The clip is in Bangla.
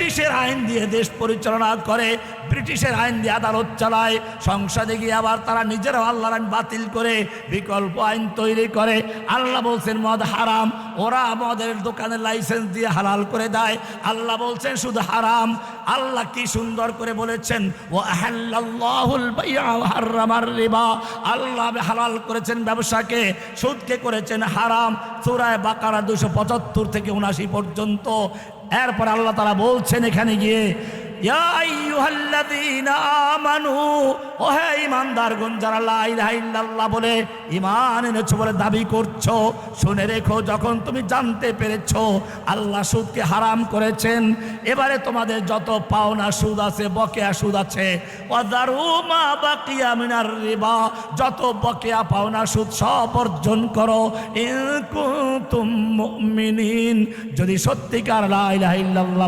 ব্রিটিশের আইন দিয়ে দেশ পরিচালনা করে, ব্রিটিশের আইন দিয়ে আদালত চালায়। সংসদে গিয়ে আবার তারা নিজেরাও আল্লাহর আইন বাতিল করে, বিকল্প আইন তৈরি করে। আল্লাহ বলছেন, মদ হারাম। ওরা মদের দোকানে লাইসেন্স দিয়ে হালাল করে দেয়। আল্লাহ বলছেন, শুধু হারাম। আল্লাহ কি সুন্দর করে বলেছেন ও রিবা। আল্লাহ হালাল করেছেন ব্যবসাকে, সুদকে করেছেন হারাম। সূরা বাকারা দুশো পঁচাত্তর থেকে উনাশি পর্যন্ত এরপর আল্লাহ তারা বলছেন এখানে গিয়ে বলে এনেছো বলে দাবি করছ, শুনে রেখো, যখন তুমি জানতে পেরেছ আল্লাহ সুদকে হারাম করেছেন, এবারে তোমাদের যত পাওনা সুদ আছে, বকেয়া সুদ আছে রিবা, যত বকেয়া পাওনা সুদ সব অর্জন করো। যদি সত্যিকার লা ইলাহা ইল্লাল্লাহ